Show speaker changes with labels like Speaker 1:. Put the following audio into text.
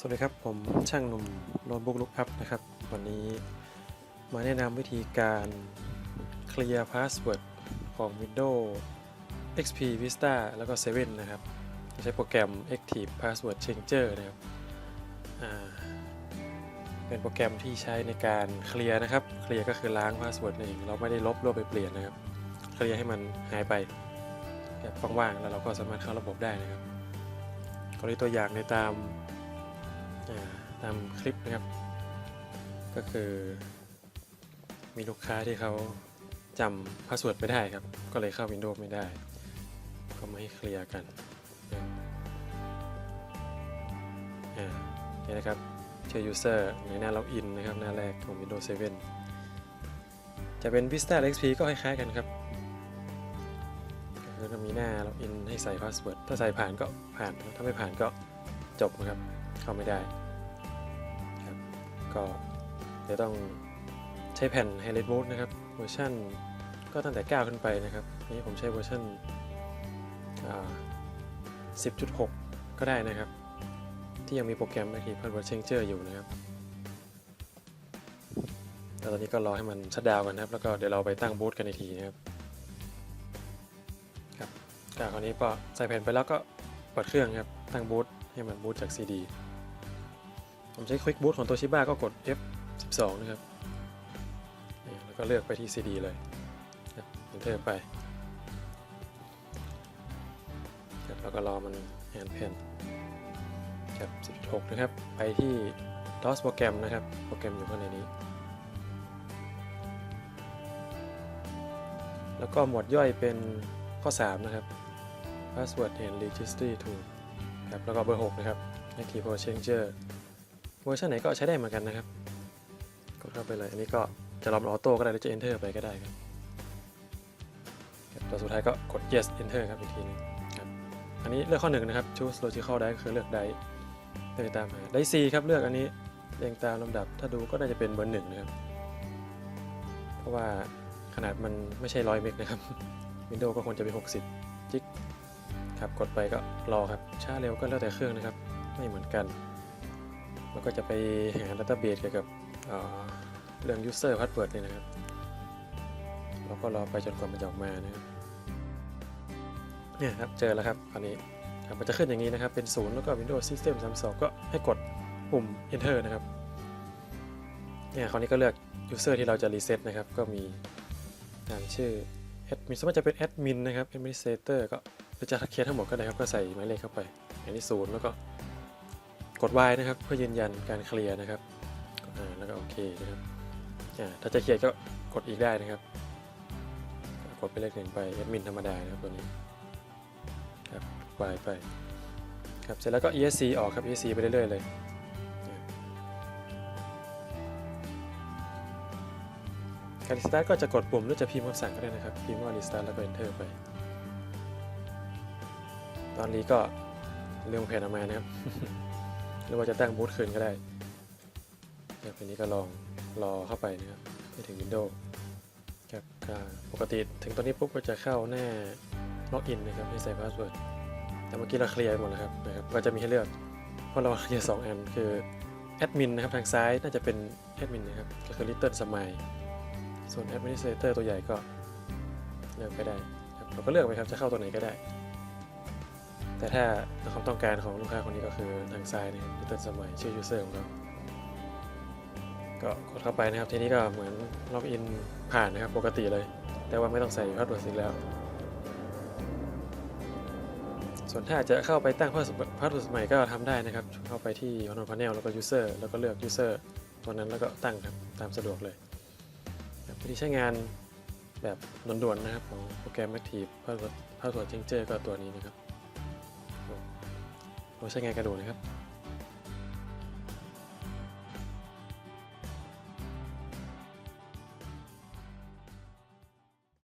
Speaker 1: สวัสดีครับ ผมช่างหนุ่มโน้ตบุ๊กลุกอัพนะครับ วันนี้มาแนะนำวิธีการเคลียร์พาสเวิร์ดของ Windows XP Vista แล้วก็ 7 นะครับ ใช้โปรแกรม Active Password Changer นะครับเป็นโปรแกรมที่ใช้ในการเคลียร์นะครับ เคลียร์ก็คือล้างพาสเวิร์ดเอง เราไม่ได้ลบรวบไปเปลี่ยนนะครับ เคลียร์ให้มันหายไปแบบว่างๆ แล้วเราก็สามารถเข้าระบบได้นะครับกรณีตัวอย่างในตาม ตามคลิปนะครับ ก็คือมีลูกค้าที่เขาจำพาสเวิร์ดไม่ได้ครับ ก็เลยเข้า Windows ไม่ได้ ก็มาให้เคลียร์กันนี่นะครับชื่อ user ในหน้าล็อกอินนะครับ หน้าแรกของ Windows 7 จะเป็น Vista XP ก็คล้ายๆกันครับก็คือจะมีหน้าล็อกอินให้ใส่พาสเวิร์ดถ้าใส่ผ่านก็ผ่าน ถ้าไม่ผ่านก็จบนะครับ เข้าไม่ได้ ก็จะต้องใช้แผ่น h i g h l i g h t Boot นะครับเวอร์ชันก็ตั้งแต่ 9 ขึ้นไปนะครับ นี่ผมใช้เวอร์ชัน10.6 ก็ได้นะครับ ที่ยังมีโปรแกรม Active Password Changer อยู่นะครับแต่ตอนนี้ก็รอให้มันชัดดาวน์กันนะครับ แล้วก็เดี๋ยวเราไปตั้งบูตกันอีกทีนะครับครับก็คราวนี้ก็ใส่แผ่นไปแล้วก็เปิดเครื่องครับ ตั้งบูตให้มันบูตจาก CD ผมใช้ Quick Boot ของตัวชิบ้าก็กด F12 นะครับ แล้วก็เลือกไปที่ CD เลยครับ Enter ไปครับแล้วก็รอมันแอนแผ่นครับ16 นะครับ ไปที่ DOS โปรแกรมนะครับ โปรแกรมอยู่ข้างในนี้ แล้วก็หมวดย่อยเป็นข้อ 3 นะครับ Password and Registry to ครับ แล้วก็เบอร์ 6 นะครับ Active Password Changer วอร์ชันไหนก็ใช้ได้เหมือนกันนะครับ กดเข้าไปเลย อันนี้ก็จะรอมนออโต้ก็ได้หรือจะ Enter ไปก็ได้ครับตัวสุดท้ายก็กด Yes Enter ครับอีกทีหนึงครับ อันนี้เลือกข้อหนึ่งนะครับ Choose Logical Dice คือเลือก Dice เลือกตามหา Dice C ครับเลือกอันนี้เรียงตามลำดับ ถ้าดูก็น่าจะเป็นเบอร์หนึ่งนะครับ เพราะว่าขนาดมันไม่ใช่ร้อยเมกนะครับ Windows ก็ควรจะเป็น 60 จิกครับ กดไปก็รอครับ ช้าเร็วก็แล้วแต่เครื่องนะครับ ไม่เหมือนกัน มันก็จะไปหาดัตต้าเบสเกี่ยวกับเเรื่อง user password เนี่ยนะครับเราก็รอไปจนกว่ามันจะออกมานะครับเนี่ยครับเจอแล้วครับอันนี้มันจะขึ้นอย่างนี้นะครับ เป็นศูนย์แล้วก็ Windows System 32 ก็ให้กดปุ่ม Enter นะครับ เนี่ยคราวนี้ก็เลือก user ที่เราจะ reset นะครับ ก็มีตามชื่อ admin สมมติจะเป็น admin นะครับ administrator ก็จะเคลียร์ทั้งหมดก็ได้ครับ ก็ใส่หมายเลขเข้าไป อันนี้ศูนย์แล้วก็ กด Y นะครับ เพื่อยืนยันการเคลียร์นะครับแล้วก็โอเคนะครับถ้าจะเคลียร์ก็กดอีกได้นะครับ กดไปเลขหนึ่งไปแอดมินธรรมดานะครับตัวนี้ครับ Y ไปครับเสร็จแล้วก็ ESC ออกครับ ESC ไปเรื่อยๆเลยการรีสตาร์ทก็จะกดปุ่มหรือจะพิมพ์คำสั่งก็ได้นะครับ พิมพ์ว่ารีสตาร์ทแล้วก็ enter ไป ตอนนี้ก็เรื่องแผนออกมานะครับ หรือว่าจะตั้งบูตคืนก็ได้ครับอันนี้ก็ลองรอเข้าไปนะครับให้ถึง Windows ครับปกติถึงตอนนี้ปุ๊บก็จะเข้าหน้าล็อกอินนะครับให้ใส่พาสเวิร์ดแต่เมื่อกี้เราเคลียร์ไปหมดแล้วครับนะครับก็จะมีให้เลือกเพราะเราเคลียร์สองอันคือแอดมินนะครับทางซ้ายน่าจะเป็นแอดมินนะครับก็คือ Little s m i l e ส่วน Administrator ตัวใหญ่ก็เลือกไปได้ครับเราก็เลือกไปครับจะเข้าตัวไหนก็ได้ แต่ถ้าความต้องการของลูกค้าคนนี้ก็คือทางซ้ายนะครับที่ต้นสมัยชื่อ user ของเราก็กดเข้าไปนะครับทีนี้ก็เหมือนล็อกอินผ่านนะครับปกติเลย แต่ว่าไม่ต้องใส่พาสเวิร์ดอีกแล้ว ส่วนถ้าจะเข้าไปตั้งพาสเวิร์ดพาสเวิร์ดใหม่ก็ทำได้นะครับ เข้าไปที่ Control Panel แล้วก็ User แล้วก็เลือก User ตัวนั้นแล้วก็ตั้งครับตามสะดวกเลยวิธีใช้งานแบบด่วนๆนะครับของโปรแกรม Active Password Password Changer ก็ตัวนี้นะครับ เราใช้งานกระโดดนะครับ